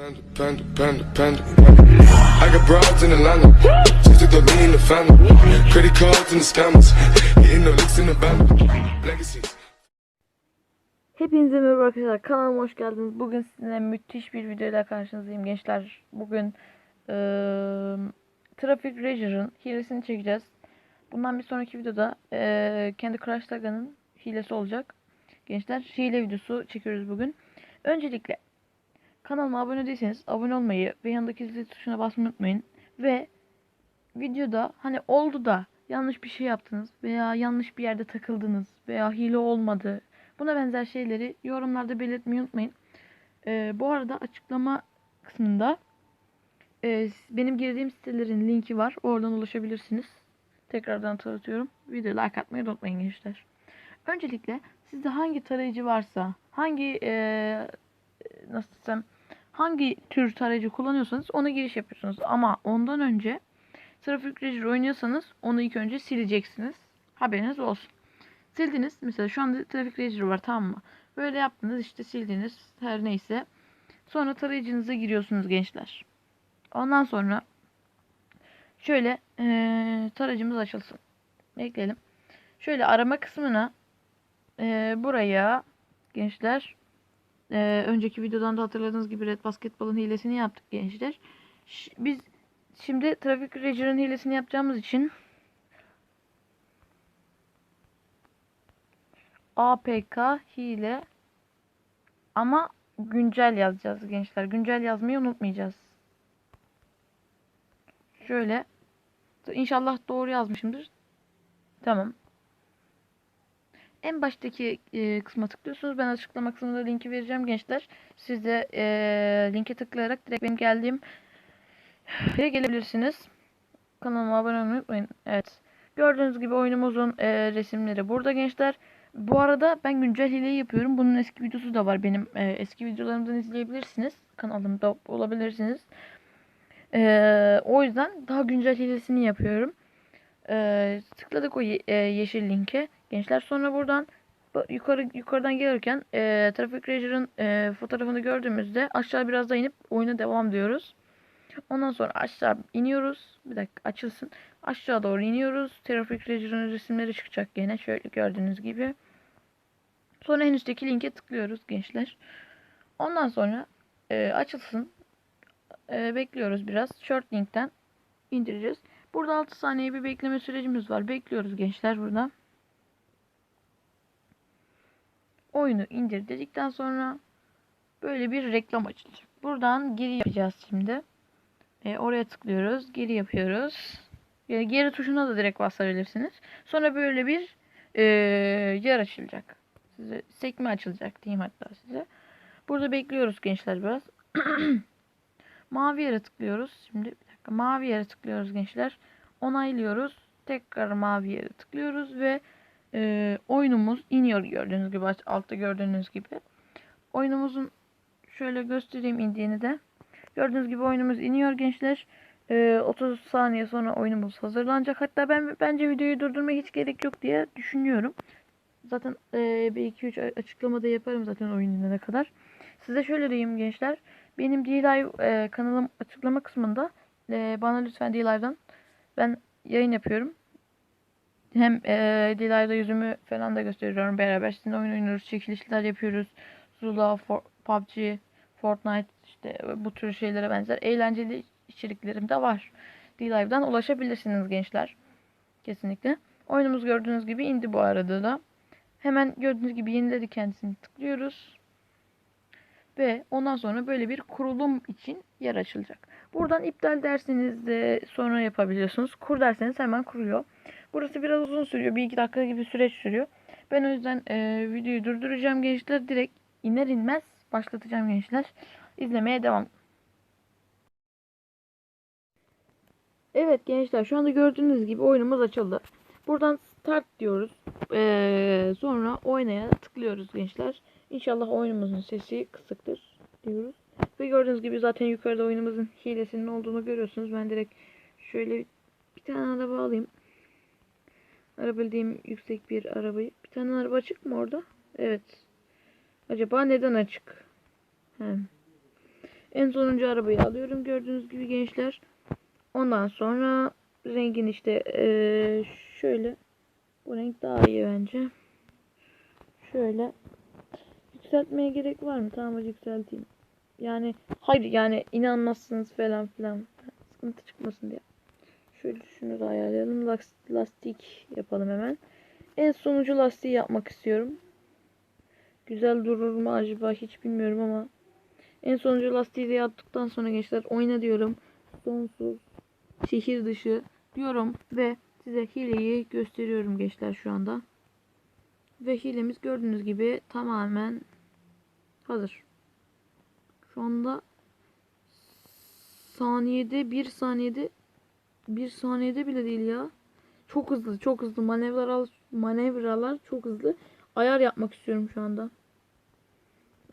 Panda, panda, panda, panda. I got broads in Atlanta. Just the lean in the family. Credit cards and the scammers. Hitting the licks in the band. Legacies. Hepinize merhaba arkadaşlar kanalıma hoş geldiniz. Bugün sizinle müthiş bir videoyla karşınızdayım gençler. Bugün eee Traffic Rager'ın hilesini çekeceğiz. Bundan bir sonraki videoda eee Candy Crush Saga'nın hilesi olacak. Gençler hile videosu çekiyoruz bugün. Öncelikle kanalıma abone değilseniz abone olmayı ve yanındaki zil tuşuna basmayı unutmayın. Ve videoda hani oldu da yanlış bir şey yaptınız veya yanlış bir yerde takıldınız veya hile olmadı Buna benzer şeyleri yorumlarda belirtmeyi unutmayın. Ee, bu arada açıklama kısmında e, benim girdiğim sitelerin linki var. Oradan ulaşabilirsiniz. Tekrardan tanıtıyorum. Video like atmayı unutmayın gençler. Öncelikle sizde hangi tarayıcı varsa, hangi e, nasıl desem, hangi tür tarayıcı kullanıyorsanız ona giriş yapıyorsunuz. Ama ondan önce Traffic Ranger oynuyorsanız onu ilk önce sileceksiniz. Haberiniz olsun. Sildiniz. Mesela şu anda Traffic Ranger var tamam mı? Böyle yaptınız işte sildiniz. Her neyse. Sonra tarayıcınıza giriyorsunuz gençler. Ondan sonra şöyle eee tarayıcımız açılsın. Bekleyelim. Şöyle arama kısmına eee, buraya gençler eee, önceki videodan da hatırladığınız gibi Red Basketball'ın hilesini yaptık gençler. Ş- biz şimdi Traffic Ranger'ın hilesini yapacağımız için APK hile ama güncel yazacağız gençler. Güncel yazmayı unutmayacağız. Şöyle İnşallah doğru yazmışımdır. Tamam. En baştaki e, kısma tıklıyorsunuz. Ben açıklama kısmında linki vereceğim gençler. Siz de e, linke tıklayarak direkt benim geldiğim yere gelebilirsiniz. Kanalıma abone olmayı unutmayın. Evet. Gördüğünüz gibi oyunumuzun e, resimleri burada gençler. Bu arada ben güncel hileyi yapıyorum. Bunun eski videosu da var benim. e, eski videolarımdan izleyebilirsiniz. Kanalımda olabilirsiniz. E, o yüzden daha güncel hilesini yapıyorum. E, tıkladık o ye- e, yeşil linke. Gençler sonra buradan bu- yukarı yukarıdan gelirken e, Traffic Ranger'ın e, fotoğrafını gördüğümüzde aşağı biraz da inip oyuna devam diyoruz. Ondan sonra aşağı iniyoruz. Bir dakika açılsın. Aşağı doğru iniyoruz. Traffic Ranger'ın resimleri çıkacak gene. Şöyle gördüğünüz gibi. Sonra en üstteki linke tıklıyoruz gençler. Ondan sonra e, açılsın. E, bekliyoruz biraz. Short linkten indireceğiz. Burada 6 saniye bir bekleme sürecimiz var. Bekliyoruz gençler burada. Oyunu indir dedikten sonra böyle bir reklam açılacak. Buradan geri yapacağız şimdi. E, oraya tıklıyoruz. Geri yapıyoruz. E, geri tuşuna da direkt basabilirsiniz. Sonra böyle bir e, yer açılacak. Size sekme açılacak diyeyim hatta size. Burada bekliyoruz gençler biraz. mavi yere tıklıyoruz. Şimdi bir dakika mavi yere tıklıyoruz gençler. Onaylıyoruz. Tekrar mavi yere tıklıyoruz ve e, oyunumuz iniyor gördüğünüz gibi altta gördüğünüz gibi. Oyunumuzun şöyle göstereyim indiğini de. Gördüğünüz gibi oyunumuz iniyor gençler. Ee, 30 saniye sonra oyunumuz hazırlanacak. Hatta ben bence videoyu durdurmaya hiç gerek yok diye düşünüyorum. Zaten e, bir iki üç açıklamada yaparım zaten oyun inene kadar. Size şöyle diyeyim gençler. Benim D-Live e, kanalım açıklama kısmında e, bana lütfen D-Live'dan ben yayın yapıyorum. Hem e, D-Live'da yüzümü falan da gösteriyorum beraber. Sizinle oyun oynuyoruz, çekilişler yapıyoruz. Zula, For- PUBG, Fortnite işte bu tür şeylere benzer eğlenceli içeriklerim de var. D-Live'dan ulaşabilirsiniz gençler. Kesinlikle. Oyunumuz gördüğünüz gibi indi bu arada da. Hemen gördüğünüz gibi yeniledi kendisini tıklıyoruz. Ve ondan sonra böyle bir kurulum için yer açılacak. Buradan iptal derseniz de sonra yapabiliyorsunuz. Kur derseniz hemen kuruyor. Burası biraz uzun sürüyor. Bir iki dakika gibi süreç sürüyor. Ben o yüzden e, videoyu durduracağım gençler. Direkt iner inmez başlatacağım gençler. İzlemeye devam. Evet gençler şu anda gördüğünüz gibi oyunumuz açıldı. Buradan start diyoruz. Ee, sonra oynaya tıklıyoruz gençler. İnşallah oyunumuzun sesi kısıktır diyoruz. Ve gördüğünüz gibi zaten yukarıda oyunumuzun hilesinin olduğunu görüyorsunuz. Ben direkt şöyle bir tane araba alayım. Arabildiğim yüksek bir arabayı. Bir tane araba açık mı orada? Evet. Acaba neden açık? He. En sonuncu arabayı alıyorum gördüğünüz gibi gençler. Ondan sonra rengin işte eee, şöyle bu renk daha iyi bence. Şöyle yükseltmeye gerek var mı? Tamam yükselteyim. Yani hayır yani inanmazsınız falan filan. Sıkıntı çıkmasın diye. Şöyle şunu da ayarlayalım. Las- Lastik yapalım hemen. En sonucu lastiği yapmak istiyorum. Güzel durur mu acaba hiç bilmiyorum ama en sonucu lastiği de yaptıktan sonra gençler oyna diyorum. Sonsuz şehir dışı diyorum ve size hileyi gösteriyorum gençler şu anda. Ve hilemiz gördüğünüz gibi tamamen hazır. Şu anda saniyede bir saniyede bir saniyede bile değil ya. Çok hızlı, çok hızlı manevralar manevralar çok hızlı. Ayar yapmak istiyorum şu anda.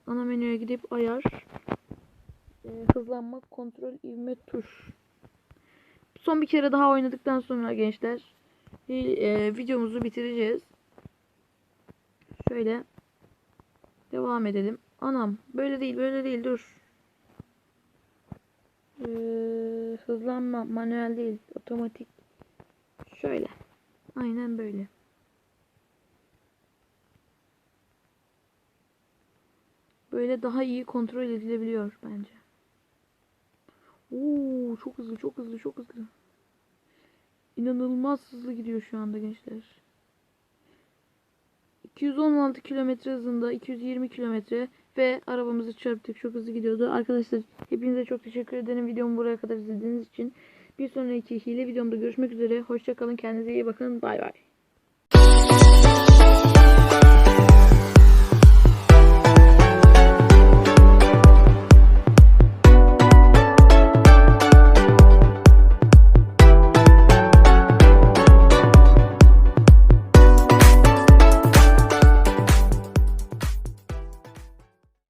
Ana menüye gidip ayar. Ee, hızlanmak, kontrol, ivme, tuş. Son bir kere daha oynadıktan sonra gençler e, videomuzu bitireceğiz. Şöyle devam edelim. Anam böyle değil, böyle değil. Dur. Ee, hızlanma manuel değil, otomatik. Şöyle. Aynen böyle. Böyle daha iyi kontrol edilebiliyor bence. Oo, çok hızlı, çok hızlı, çok hızlı. İnanılmaz hızlı gidiyor şu anda gençler. 216 kilometre hızında 220 kilometre ve arabamızı çarptık. Çok hızlı gidiyordu. Arkadaşlar hepinize çok teşekkür ederim videomu buraya kadar izlediğiniz için. Bir sonraki hile videomda görüşmek üzere. Hoşçakalın. Kendinize iyi bakın. Bay bay.